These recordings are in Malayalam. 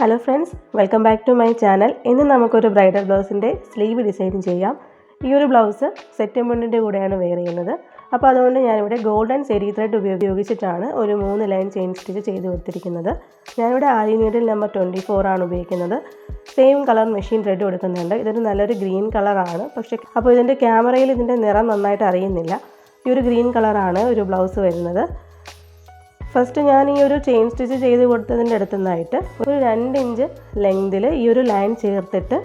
Hello friends welcome back to my channel ഇന്ന് നമുക്കൊരു ബ്രൈഡൽ ബ്ലൗസിന്റെ സ്ലീവ് ഡിസൈൻ ചെയ്യാം. ഈ ഒരു ബ്ലൗസ് സെറ്റ് മുണ്ടിന്റെ കൂടെയാണ് വെയർ ചെയ്യുന്നത്. അപ്പോൾ അതുകൊണ്ട് ഞാനിവിടെ ഗോൾഡൻ സെരി ത്രെഡ് ഉപയോഗിച്ചിട്ടാണ് ഒരു മൂന്ന് ലൈൻ ചെയിൻ സ്റ്റിച്ച് ചെയ്ത് കൊടുത്തിരിക്കുന്നത്. ഞാനിവിടെ ആരി നീഡിൽ നമ്പർ ട്വന്റി ആണ് ഉപയോഗിക്കുന്നത്. സെയിം കളർ മെഷീൻ ത്രെഡ് കൊടുക്കുന്നുണ്ട്. ഇതൊരു നല്ലൊരു ഗ്രീൻ കളറാണ് പക്ഷേ അപ്പോൾ ഇതിന്റെ ക്യാമറയിൽ ഇതിന്റെ നിറം നന്നായിട്ട് അറിയുന്നില്ല. ഈ ഒരു ഗ്രീൻ കളറാണ് ഒരു ബ്ലൗസ് വരുന്നത്. ഫസ്റ്റ് ഞാൻ ഈ ഒരു ചെയിൻ സ്റ്റിച്ച് ചെയ്ത് കൊടുത്തതിന്റെ അടുത്തുനിന്നായിട്ട് ഒരു രണ്ട് ഇഞ്ച് ലെങ്തിൽ ഈ ഒരു ലൈൻ ചേർത്തിട്ട്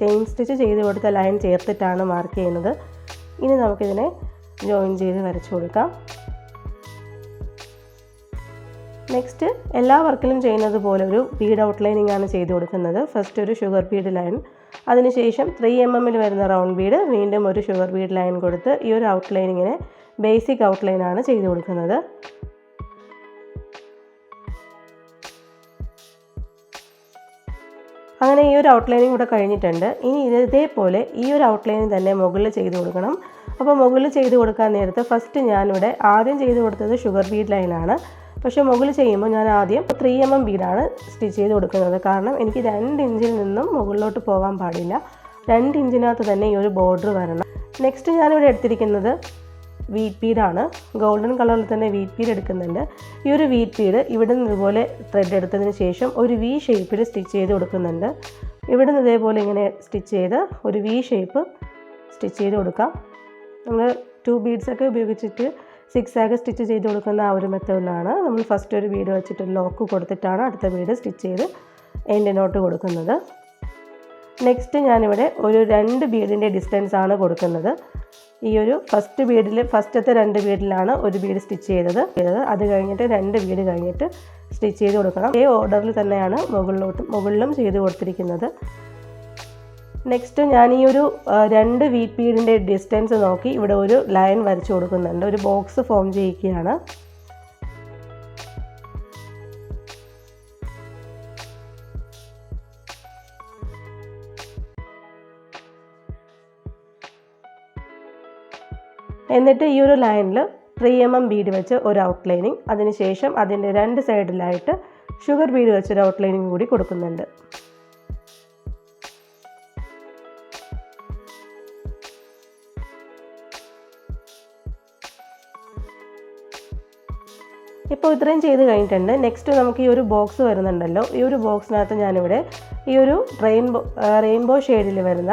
ചെയിൻ സ്റ്റിച്ച് ചെയ്ത് കൊടുത്ത ലൈൻ ചേർത്തിട്ടാണ് മാർക്ക് ചെയ്യുന്നത്. ഇനി നമുക്കിതിനെ ജോയിൻ ചെയ്ത് വരച്ചു കൊടുക്കാം. നെക്സ്റ്റ് എല്ലാ വർക്കിലും ചെയ്യുന്നത് പോലെ ഒരു ബീഡ് ഔട്ട്ലൈനിങ് ആണ് ചെയ്ത് കൊടുക്കുന്നത്. ഫസ്റ്റ് ഒരു ഷുഗർ ബീഡ് ലൈൻ അതിനുശേഷം ത്രീ എം എമ്മിൽ വരുന്ന റൗണ്ട് ബീഡ് വീണ്ടും ഒരു ഷുഗർ ബീഡ് ലൈൻ കൊടുത്ത് ഈ ഒരു ഔട്ട്ലൈനിങ്ങിനെ ബേസിക് ഔട്ട്ലൈനാണ് ചെയ്ത് കൊടുക്കുന്നത്. അങ്ങനെ ഈ ഒരു ഔട്ട്ലൈനിങ് കൂടെ കഴിഞ്ഞിട്ടുണ്ട്. ഇനി ഇതേപോലെ ഈ ഒരു ഔട്ട്ലൈനിങ് തന്നെ മുകളിൽ ചെയ്ത് കൊടുക്കണം. അപ്പോൾ മുകളിൽ ചെയ്ത് കൊടുക്കാൻ നേരത്ത് ഫസ്റ്റ് ഞാനിവിടെ ആദ്യം ചെയ്ത് കൊടുത്തത് ഷുഗർ ബീഡ് ലൈനാണ് പക്ഷേ മുകളിൽ ചെയ്യുമ്പോൾ ഞാൻ ആദ്യം ത്രീ എം എം ബീഡാണ് സ്റ്റിച്ച് ചെയ്ത് കൊടുക്കുന്നത്. കാരണം എനിക്ക് രണ്ട് ഇഞ്ചിൽ നിന്നും മുകളിലോട്ട് പോകാൻ പാടില്ല. രണ്ട് ഇഞ്ചിനകത്ത് തന്നെ ഈ ഒരു ബോർഡർ വരണം. നെക്സ്റ്റ് ഞാനിവിടെ എടുത്തിരിക്കുന്നത് വീറ്റ് പീഡാണ് ഗോൾഡൻ കളറിൽ തന്നെ വീറ്റ് പീഡ് എടുക്കുന്നുണ്ട്. ഈ ഒരു വീറ്റ് പീഡ് ഇവിടെ നിന്ന് ഇതുപോലെ ത്രെഡ് എടുത്തതിന് ശേഷം ഒരു വി ഷേപ്പിൽ സ്റ്റിച്ച് ചെയ്ത് കൊടുക്കുന്നുണ്ട്. ഇവിടെ നിന്ന് ഇതേപോലെ ഇങ്ങനെ സ്റ്റിച്ച് ചെയ്ത് ഒരു വി ഷേപ്പ് സ്റ്റിച്ച് ചെയ്ത് കൊടുക്കാം. നമ്മൾ ടു ബീഡ്സൊക്കെ ഉപയോഗിച്ചിട്ട് സിക്സ് ആഗ് സ്റ്റിച്ച് ചെയ്ത് കൊടുക്കുന്ന ആ ഒരു മെത്തേഡിലാണ് നമ്മൾ ഫസ്റ്റ് ഒരു ബീഡ് വെച്ചിട്ട് ലോക്ക് കൊടുത്തിട്ടാണ് അടുത്ത ബീഡ് സ്റ്റിച്ച് ചെയ്ത് എന്റെ എൻഡിനോട്ട് കൊടുക്കുന്നത്. നെക്സ്റ്റ് ഞാനിവിടെ ഒരു രണ്ട് ബീഡിന്റെ ഡിസ്റ്റൻസ് ആണ് കൊടുക്കുന്നത്. ഈ ഒരു ഫസ്റ്റ് ബീഡിൽ ഫസ്റ്റത്തെ രണ്ട് ബീഡിലാണ് ഒരു ബീഡ് സ്റ്റിച്ച് ചെയ്തത്. അത് കഴിഞ്ഞിട്ട് രണ്ട് ബീഡ് കഴിഞ്ഞിട്ട് സ്റ്റിച്ച് ചെയ്ത് കൊടുക്കണം. ഈ ഓർഡറിൽ തന്നെയാണ് മുകളിലോട്ടും മുകളിലും ചെയ്ത് കൊടുത്തിരിക്കുന്നത്. നെക്സ്റ്റ് ഞാൻ ഈ ഒരു രണ്ട് വീറ്റ് ബീഡിന്റെ ഡിസ്റ്റൻസ് നോക്കി ഇവിടെ ഒരു ലൈൻ വരച്ചു കൊടുക്കുന്നുണ്ട്. ഒരു ബോക്സ് ഫോം ചെയ്യിക്കുകയാണ്. എന്നിട്ട് ഈ ഒരു ലൈനിൽ ത്രീ എം എം ബീഡ് വെച്ച് ഒരു ഔട്ട്ലൈനിങ് അതിനുശേഷം അതിന്റെ രണ്ട് സൈഡിലായിട്ട് ഷുഗർ ബീഡ് വെച്ചൊരു ഔട്ട്ലൈനിങ് കൂടി കൊടുക്കുന്നുണ്ട്. ഇപ്പോൾ ഇത്രയും ചെയ്ത് കഴിഞ്ഞിട്ടുണ്ട്. നെക്സ്റ്റ് നമുക്ക് ഈ ഒരു ബോക്സ് വരുന്നുണ്ടല്ലോ. ഈ ഒരു ബോക്സിനകത്ത് ഞാനിവിടെ ഈ ഒരു റെയിൻബോ റെയിൻബോ ഷെയ്ഡിൽ വരുന്ന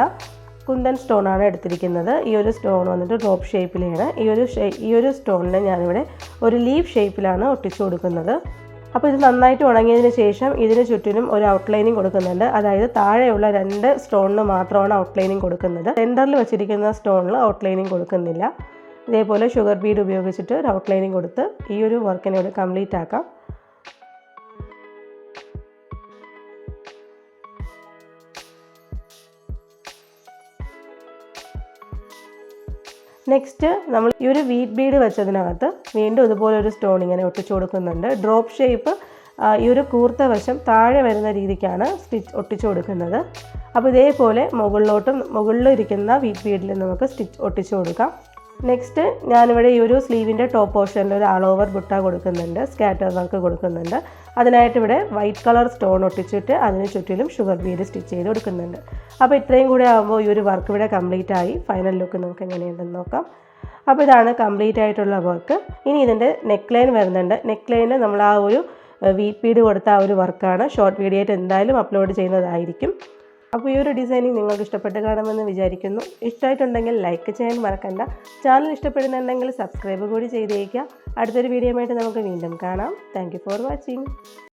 കുന്തൻ സ്റ്റോണാണ് എടുത്തിരിക്കുന്നത്. ഈ ഒരു സ്റ്റോൺ വന്നിട്ട് ഡ്രോപ്പ് ഷേപ്പിലാണ് ഈ ഒരു ഈ ഒരു സ്റ്റോണിനെ ഞാനിവിടെ ഒരു ലീഫ് ഷേപ്പിലാണ് ഒട്ടിച്ചു കൊടുക്കുന്നത്. അപ്പോൾ ഇത് നന്നായിട്ട് ഉണങ്ങിയതിന് ശേഷം ഇതിന് ചുറ്റിനും ഒരു ഔട്ട്ലൈനിങ് കൊടുക്കുന്നുണ്ട്. അതായത് താഴെയുള്ള രണ്ട് സ്റ്റോണിന് മാത്രമാണ് ഔട്ട്ലൈനിങ് കൊടുക്കുന്നത്. സെന്ററിൽ വെച്ചിരിക്കുന്ന സ്റ്റോണിൽ ഔട്ട്ലൈനിങ് കൊടുക്കുന്നില്ല. ഇതേപോലെ ഷുഗർ ബീഡ് ഉപയോഗിച്ചിട്ട് ഒരു ഔട്ട്ലൈനിങ് കൊടുത്ത് ഈ ഒരു വർക്കിനെ കംപ്ലീറ്റ് ആക്കാം. നെക്സ്റ്റ് നമ്മൾ ഈ ഒരു വീറ്റ് ബീഡ് വെച്ചതിനകത്ത് വീണ്ടും ഇതുപോലെ ഒരു സ്റ്റോൺ ഇങ്ങനെ ഒട്ടിച്ചു കൊടുക്കുന്നുണ്ട്. ഡ്രോപ്പ് ഷേപ്പ് ഈ ഒരു കൂർത്ത വശം താഴെ വരുന്ന രീതിക്കാണ് സ്റ്റിച്ച് ഒട്ടിച്ചു കൊടുക്കുന്നത്. അപ്പോൾ ഇതേപോലെ മുകളിലോട്ടും മുകളിലിരിക്കുന്ന വീറ്റ് ബീഡിൽ നമുക്ക് സ്റ്റിച്ച് ഒട്ടിച്ചു കൊടുക്കാം. നെക്സ്റ്റ് ഞാനിവിടെ ഈ ഒരു സ്ലീവിന്റെ ടോപ്പ് പോർഷനിൽ ഒരു ആൾ ഓവർ ബുട്ട കൊടുക്കുന്നുണ്ട് സ്കാറ്റർ വർക്ക് കൊടുക്കുന്നുണ്ട്. അതിനായിട്ട് ഇവിടെ വൈറ്റ് കളർ സ്റ്റോൺ ഒട്ടിച്ചിട്ട് അതിന് ചുറ്റിലും ഷുഗർ ബീഡ് സ്റ്റിച്ച് ചെയ്ത് കൊടുക്കുന്നുണ്ട്. അപ്പോൾ ഇത്രയും കൂടെ ആകുമ്പോൾ ഈ ഒരു വർക്ക് ഇവിടെ കംപ്ലീറ്റ് ആയി. ഫൈനൽ ലുക്ക് നമുക്ക് എങ്ങനെയുണ്ടെന്ന് നോക്കാം. അപ്പോൾ ഇതാണ് കംപ്ലീറ്റ് ആയിട്ടുള്ള വർക്ക് ഇനി ഇതിന്റെ നെക്ക് ലൈൻ വരുന്നുണ്ട്. നെക്ക് ലൈനിൽ നമ്മൾ ആ ഒരു വി പീഡ് കൊടുത്ത ആ ഒരു വർക്കാണ് ഷോർട്ട് വീഡിയോ ആയിട്ട് എന്തായാലും അപ്ലോഡ് ചെയ്യുന്നതായിരിക്കും. അപ്പോൾ ഈ ഒരു ഡിസൈനിങ് നിങ്ങൾക്ക് ഇഷ്ടപ്പെട്ട് കാണുമെന്ന് വിചാരിക്കുന്നു. ഇഷ്ടമായിട്ടുണ്ടെങ്കിൽ ലൈക്ക് ചെയ്യാൻ മറക്കണ്ട. ചാനൽ ഇഷ്ടപ്പെടുന്നുണ്ടെങ്കിൽ സബ്സ്ക്രൈബ് കൂടി ചെയ്തേക്കുക. അടുത്തൊരു വീഡിയോ ആയിട്ട് നമുക്ക് വീണ്ടും കാണാം. Thank for watching